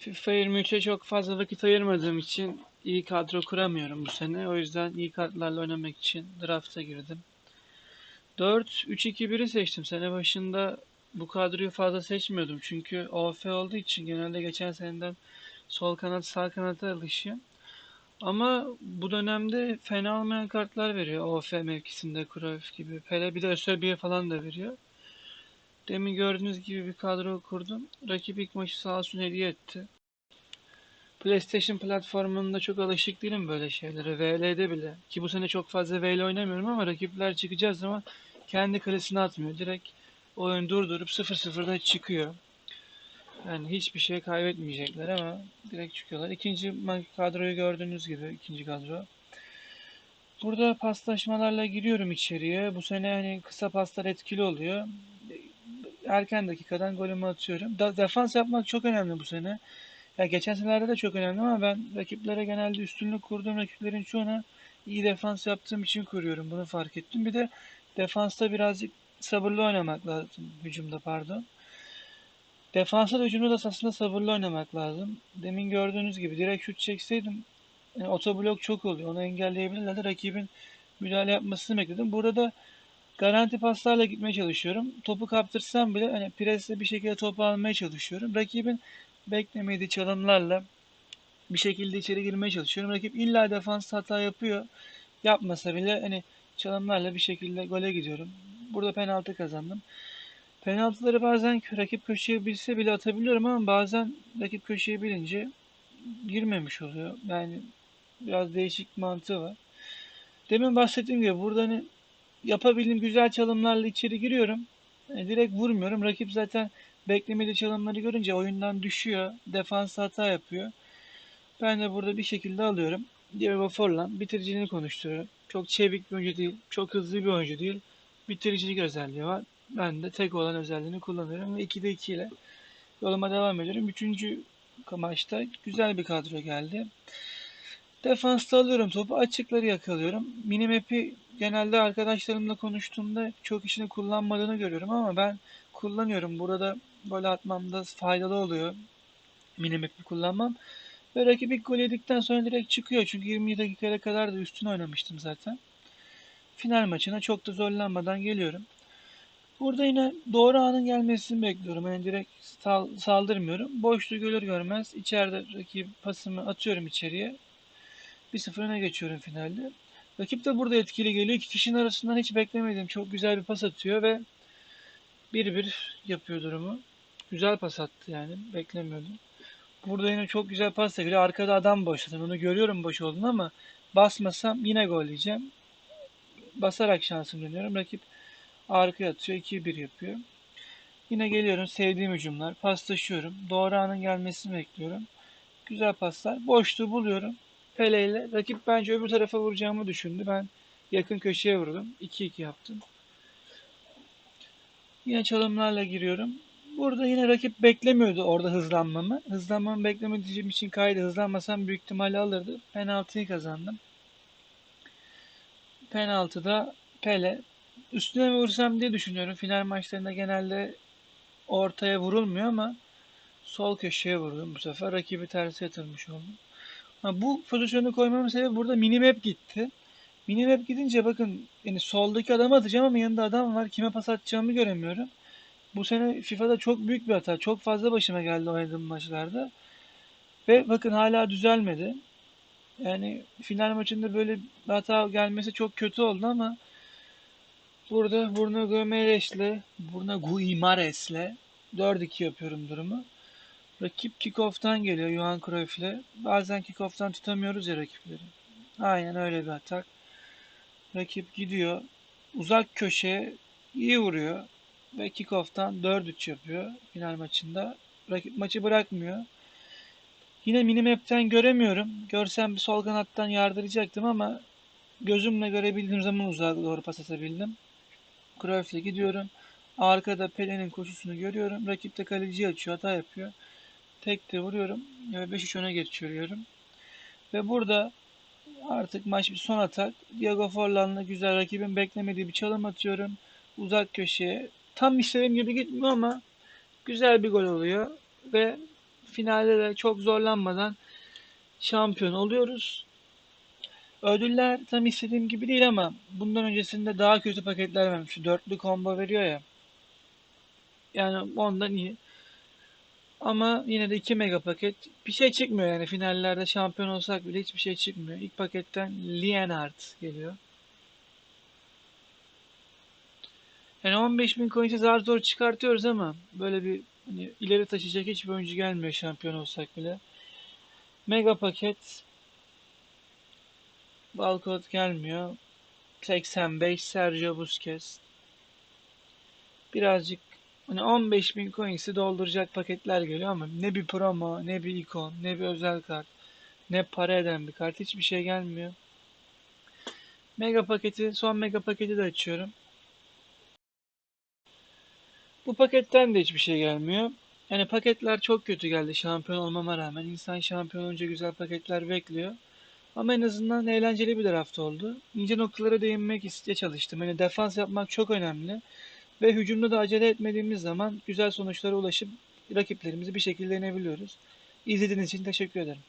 FIFA 23'e çok fazla vakit ayırmadığım için iyi kadro kuramıyorum bu sene. O yüzden iyi kartlarla oynamak için draft'a girdim. 4-3-2-1'i seçtim. Sene başında bu kadroyu fazla seçmiyordum. Çünkü OF olduğu için genelde geçen seneden sol kanat sağ kanata alışıyorum. Ama bu dönemde fena olmayan kartlar veriyor. OF mevkisinde Cruyff gibi. Pele bir de Ösebiye falan da veriyor. Demin gördüğünüz gibi bir kadro kurdum. Rakip ilk maçı sağ olsun hediye etti. PlayStation platformunda çok alışık değilim böyle şeylere. VL'de bile. Ki bu sene çok fazla VL oynamıyorum ama rakipler çıkacağı zaman kendi kalesine atmıyor. Direkt oyun durdurup 0-0'da çıkıyor. Yani hiçbir şey kaybetmeyecekler ama direkt çıkıyorlar. İkinci kadroyu gördüğünüz gibi ikinci kadro. Burada paslaşmalarla giriyorum içeriye. Bu sene hani kısa paslar etkili oluyor. Erken dakikadan golümü atıyorum. Da, defans yapmak çok önemli bu sene. Ya geçen senelerde de çok önemli ama ben rakiplere genelde üstünlük kurduğum rakiplerin çoğuna iyi defans yaptığım için kuruyorum. Bunu fark ettim. Bir de defansta birazcık sabırlı oynamak lazım. Hücumda pardon. Defansa da hücumda da aslında sabırlı oynamak lazım. Demin gördüğünüz gibi direkt şut çekseydim yani otoblok çok oluyor. Onu engelleyebilirlerdi. Rakibin müdahale yapmasını bekledim. Burada da garanti paslarla gitmeye çalışıyorum. Topu kaptırsam bile hani presle bir şekilde topu almaya çalışıyorum. Rakibin beklemediği çalımlarla bir şekilde içeri girmeye çalışıyorum. Rakip illa defans hata yapıyor. Yapmasa bile hani çalımlarla bir şekilde gole gidiyorum. Burada penaltı kazandım. Penaltıları bazen rakip köşeye bilse bile atabiliyorum ama bazen rakip köşeye bilince girmemiş oluyor. Yani biraz değişik mantığı var. Demin bahsettiğim gibi burada hani yapabildiğim güzel çalımlarla içeri giriyorum. Yani direkt vurmuyorum. Rakip zaten beklemediği çalımları görünce oyundan düşüyor. Defans hata yapıyor. Ben de burada bir şekilde alıyorum. Diego Forlan bitiriciliğini konuşturuyorum. Çok çevik bir oyuncu değil. Çok hızlı bir oyuncu değil. Bitiricilik özelliği var. Ben de tek olan özelliğini kullanıyorum ve 2'de 2 ile yoluma devam ediyorum. Üçüncü maçta güzel bir kadro geldi. Defansta alıyorum topu, açıkları yakalıyorum. Minimap'i genelde arkadaşlarımla konuştuğumda çok işini kullanmadığını görüyorum ama ben kullanıyorum. Burada gol atmamda faydalı oluyor. Minimap'i kullanmam. Ve rakip ilk gol yedikten sonra direkt çıkıyor. Çünkü 20 dakikaya kadar da üstüne oynamıştım zaten. Final maçına çok da zorlanmadan geliyorum. Burada yine doğru anın gelmesini bekliyorum. Yani direkt sal- saldırmıyorum. Boşluğu görür görmez içeride rakip pasımı atıyorum içeriye. 1-0 öne geçiyorum finalde. Rakip de burada etkili geliyor. İki kişinin arasından hiç beklemediğim çok güzel bir pas atıyor ve 1-1 yapıyor durumu. Güzel pas attı yani. Beklemiyordum. Burada yine çok güzel pas da geliyor. Arkada adam boş. Onu görüyorum boş olduğunu ama basmasam yine gol yiyeceğim. Basarak şansım dönüyorum. Rakip arkaya atıyor. 2-1 yapıyor. Yine geliyorum. Sevdiğim hücumlar. Paslaşıyorum. Doğru anın gelmesini bekliyorum. Güzel paslar. Boşluğu buluyorum. Pele ile. Rakip bence öbür tarafa vuracağımı düşündü. Ben yakın köşeye vurdum. 2-2 yaptım. Yine çalımlarla giriyorum. Burada yine rakip beklemiyordu orada hızlanmamı. Hızlanmamı beklemediğim için kaydı. Hızlanmasam büyük ihtimalle alırdı. Penaltıyı kazandım. Penaltıda Pele. Üstüne vursam diye düşünüyorum. Final maçlarında genelde ortaya vurulmuyor ama sol köşeye vurdum bu sefer. Rakibi tersi yatırmış oldum. Ha, bu pozisyonu koymamın sebebi burada minimap gitti. Minimap gidince bakın yani soldaki adamı atacağım ama yanında adam var. Kime pas atacağımı göremiyorum. Bu sene FIFA'da çok büyük bir hata. Çok fazla başıma geldi oynadığım maçlarda. Ve bakın hala düzelmedi. Yani final maçında böyle bir hata gelmesi çok kötü oldu ama burada Bruno Gomeres'le Bruno Guimares'le 4-2 yapıyorum durumu. Rakip kickoff'tan geliyor Johan Cruyff'le. Bazen kickoff'tan tutamıyoruz ya rakipleri. Aynen öyle bir atak. Rakip gidiyor. Uzak köşeye iyi vuruyor. Ve kickoff'tan 4-3 yapıyor final maçında. Rakip maçı bırakmıyor. Yine minimap'ten göremiyorum. Görsem bir sol kanattan yardıracaktım ama gözümle görebildiğim zaman uzağa doğru pas atabildim. Cruyff'le gidiyorum. Arkada Pele'nin koşusunu görüyorum. Rakip de kaleciyi açıyor, hata yapıyor. Tek de vuruyorum ve 5-3 öne geçiriyorum. Ve burada artık maç bir son atak. Diego Forlan'la güzel rakibin beklemediği bir çalım atıyorum. Uzak köşeye. Tam istediğim gibi gitmiyor ama güzel bir gol oluyor. Ve finalde de çok zorlanmadan şampiyon oluyoruz. Ödüller tam istediğim gibi değil ama bundan öncesinde daha kötü paketler vermiş. Şu Dörtlü combo veriyor ya. Yani ondan iyi. Ama yine de 2 mega paket bir şey çıkmıyor yani finallerde şampiyon olsak bile hiçbir şey çıkmıyor. İlk paketten Lienhardt geliyor. Yani 15.000 coins'i zar zor çıkartıyoruz ama böyle bir hani ileri taşıyacak hiçbir oyuncu gelmiyor şampiyon olsak bile. Mega paket Balkot gelmiyor. 85 Sergio Busquets. Birazcık hani 15.000 coins'i dolduracak paketler geliyor ama ne bir promo, ne bir ikon, ne bir özel kart, ne para eden bir kart hiçbir şey gelmiyor. Mega paketi, son mega paketi de açıyorum. Bu paketten de hiçbir şey gelmiyor. Yani paketler çok kötü geldi şampiyon olmama rağmen. İnsan şampiyon olunca güzel paketler bekliyor. Ama en azından eğlenceli bir draft oldu. İnce noktalara değinmek isteye çalıştım. Yani defans yapmak çok önemli. Ve hücumda da acele etmediğimiz zaman güzel sonuçlara ulaşıp rakiplerimizi bir şekilde yenebiliyoruz. İzlediğiniz için teşekkür ederim.